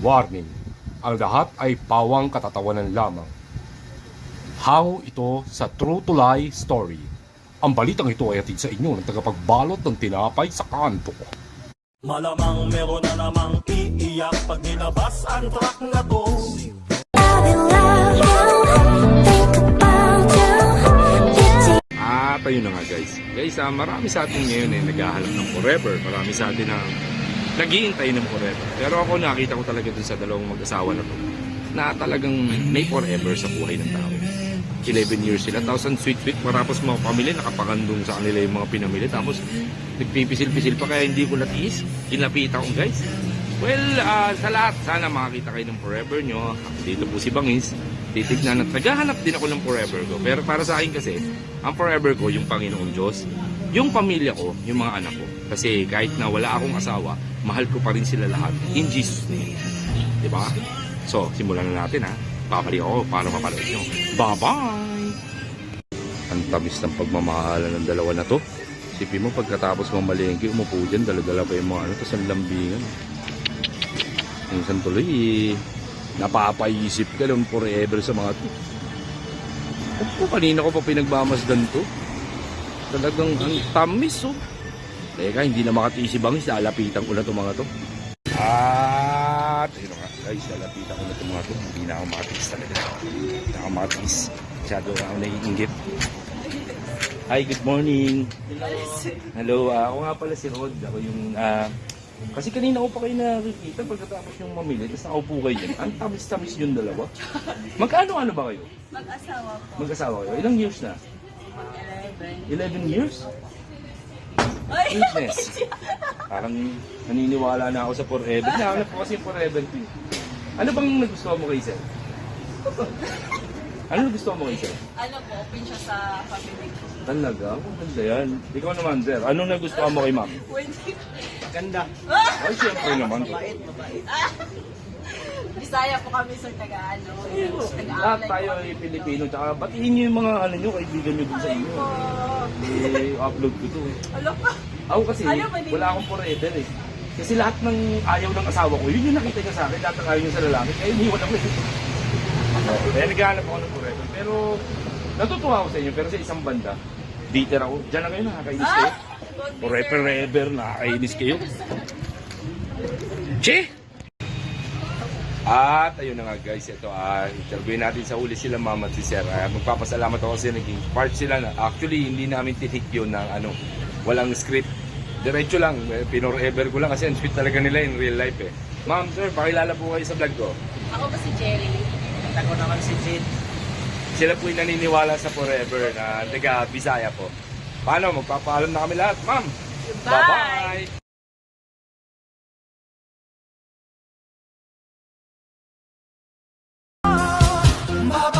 Warning, ang lahat ay pawang katatawanan lamang. Hango ito sa True to Lie Story. Ang balitang ito ay atid sa inyo ng tagapagbalot ng tinapay sa kanto. Malamang meron na namang iiyak pag nilabas ang track na to At ayun na nga guys. Guys, ah, marami sa atin ngayon eh naghahanap ng forever. Marami sa atin na naghihintay ng forever. Pero ako nakita ko talaga dun sa dalawang mag-asawa na to na talagang may forever sa buhay ng tao. 11 years sila. Tapos ang sweet-sweet. Marapos mga pamilya, nakapagandong sa kanila yung mga pinamili. Tapos nagpipisil-pisil pa kaya hindi ko natiis. Kinapitan ko guys. Well, ah, sa lahat, sana makakita kayo ng forever nyo. Dito po si Bangis. Titignan at naghahanap din ako ng forever ko. Pero para sa akin kasi, ang forever ko, yung Panginoong Diyos, yung pamilya ko, yung mga anak ko. Kasi kahit na wala akong asawa, mahal ko pa rin sila lahat. In Jesus' name. Diba? So, simulan na natin ha. Babalik ako para mapanood nyo. Bye-bye! Ang tamis ng pagmamahalan ng dalawa na to. Sipi mo pagkatapos mamalengke, umupo dyan, dala-dala pa yung mga ano, tapos ang lambingan. Minsan tuloy, eh, napapaisip ka lang forever sa mga to. Opo, kanina ko pa pinagmamasdan to. Talagang ang tamis, oh. Teka, hindi na makatiis si Bangis, lalapitan ko na to mga to. At, ayun nga, guys, lalapitan ko na to mga to. Hindi na ako makatiis talaga. Hindi na ako makatiis. Masyado na ako naiingit. Hi, good morning. Hello, ah, ako nga pala si Rod. Ako yung, ah, kasi kanina ko pa kayo nakikita pagkatapos yung mamili, tapos nakaupo kayo dyan. Ang tamis-tamis yung dalawa. Magkano-ano ba kayo? Mag-asawa po. Mag-asawa kayo? Ilang years na? 11. 11 years? Ay! Witness. Parang naniniwala na ako sa forever. Nahanap ko kasi yung forever ko. eh. Ano bang nagustuhan mo kay Sir? Ano nagustuhan mo kay Sir? Ano po, open siya sa family ko. Talaga? Ang ganda yan. Ikaw naman, Sir. Anong nagustuhan mo kay Ma'am? Wendy. Ganda Ay, siyempre naman. Mabait, mabait Bisaya po kami sa taga ano. Lahat tayo ay Pilipino. Tsaka batiin nyo yung mga ano nyo, kaibigan nyo dun sa inyo. po. Eh, upload ko to. eh. Alam pa. Ako kasi, Ayaw ba din? wala akong forever eh. Kasi lahat ng ayaw ng asawa ko, yun yung nakita niya sa akin, lahat ng ayaw niya sa lalaki, kaya iniwan ako eh. Kaya naghahanap ako ng forever. Pero, natutuwa ako sa inyo, pero sa isang banda, bitter ako. Diyan na kayo, nakakainis kayo. Ah! Forever, forever, nakakainis kayo. Che! At ayun na nga guys, ito ah, interviewin natin sa uli sila mama at si Sir. Ah, magpapasalamat ako kasi naging part sila na actually hindi namin tinik yun ng ano, walang script. Diretso lang, eh, pinorever ko lang kasi ang sweet talaga nila in real life eh. Ma'am, sir, pakilala po kayo sa vlog ko. Ako ba si Jerry? Ako naman si Jade Sila po yung naniniwala sa forever na taga Bisaya po. Paano? Magpapaalam na kami lahat, ma'am. Bye! Bye-bye! Mabait